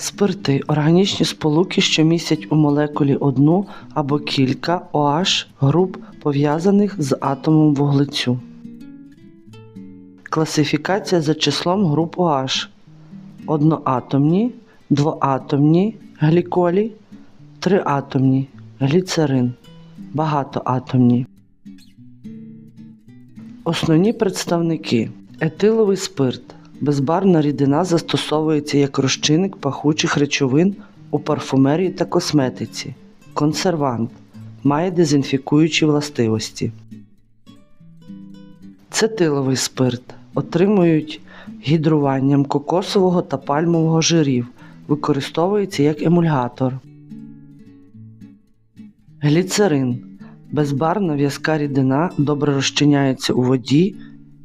Спирти органічні сполуки, що містять у молекулі одну або кілька OH груп, пов'язаних з атомом вуглецю. Класифікація за числом груп OH. Одноатомні, двоатомні гліколі, триатомні гліцерин, багатоатомні. Основні представники. Етиловий спирт. Безбарвна рідина застосовується як розчинник пахучих речовин у парфумерії та косметиці. Консервант. Має дезінфікуючі властивості. Цетиловий спирт. Отримують гідруванням кокосового та пальмового жирів. Використовується як емульгатор. Гліцерин. Безбарвна в'язка рідина добре розчиняється у воді,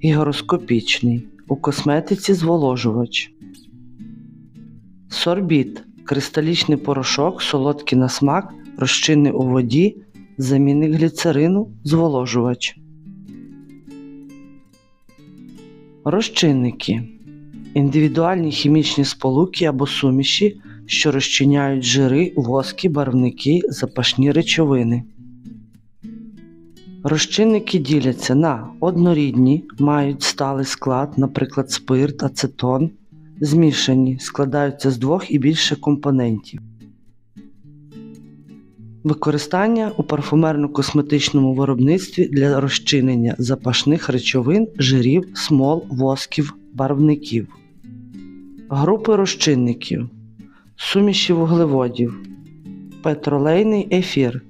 гігроскопічний. У косметиці зволожувач. Сорбіт кристалічний порошок, солодкий на смак, розчинний у воді, замінник гліцерину, зволожувач. Розчинники індивідуальні хімічні сполуки або суміші, що розчиняють жири, воски, барвники, запашні речовини. Розчинники діляться на однорідні, мають сталий склад, наприклад, спирт, ацетон, змішані, складаються з двох і більше компонентів. Використання у парфумерно-косметичному виробництві для розчинення запашних речовин, жирів, смол, восків, барвників. Групи розчинників, суміші вуглеводів, петролейний ефір,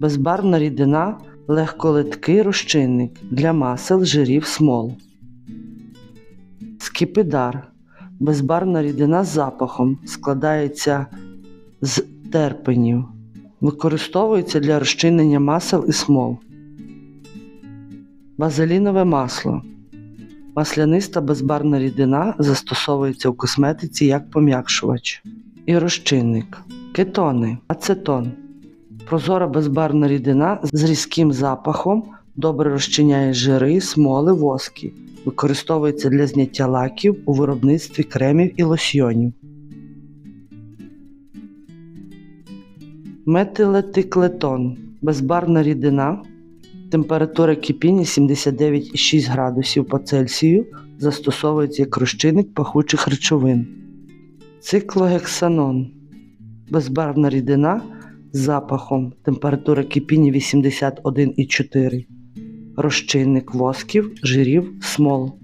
безбарвна рідина легколиткий розчинник для масел, жирів, смол. Скипидар безбарвна рідина з запахом складається з терпенів. Використовується для розчинення масел і смол. Базилінове масло. Масляниста безбарвна рідина застосовується у косметиці як пом'якшувач. І розчинник. Кетони, ацетон. Прозора безбарвна рідина з різким запахом добре розчиняє жири, смоли, воски. Використовується для зняття лаків у виробництві кремів і лосьйонів. Метилетиклетон безбарвна рідина. Температура кипіння 79,6 градусів по Цельсію застосовується як розчинник пахучих речовин. Циклогексанон безбарвна рідина запахом температура кипіння 81,4 розчинник восків, жирів, смол.